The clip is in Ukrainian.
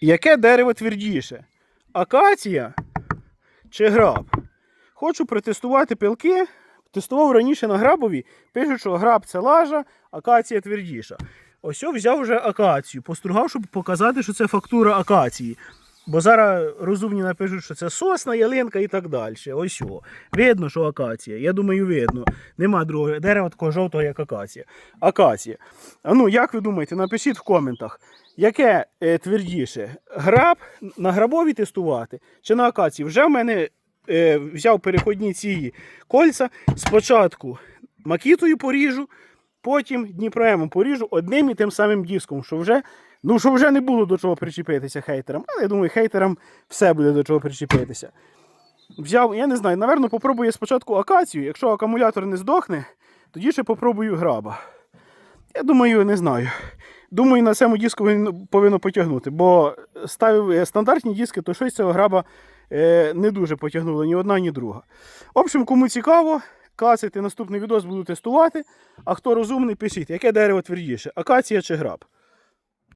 Яке дерево твердіше? Акація чи граб? Хочу протестувати пилки. Тестував раніше на грабові. Пишуть, що граб це лажа, акація твердіша. Ось взяв вже акацію, постругав, щоб показати, що це фактура акації. Бо зараз розумні напишуть, що це сосна, ялинка і так далі. Ось о. Видно, що акація. Я думаю, видно. Нема другого дерева такого жовтого, як акація. Акація. А ну, як ви думаєте, напишіть в коментах, яке е, твердіше? Граб на грабові тестувати чи на акації? Вже в мене е, взяв переходні ці кольця. Спочатку макітою поріжу, потім Дніпроемом поріжу одним і тим самим диском, що вже, ну, що вже не було до чого причепитися хейтерам. Але я думаю, хейтерам все буде до чого причепитися. Взяв, я не знаю, напевно, попробую спочатку акацію. Якщо акумулятор не здохне, тоді ще попробую граба. Я думаю, не знаю. Думаю, на цьому диску повинно- повинно потягнути, бо ставив е, стандартні диски, то щось цього граба е, не дуже потягнуло ні одна, ні друга. В общем, кому цікаво, клацайте наступний відос, буду тестувати. А хто розумний, пишіть, яке дерево твердіше, акація чи граб.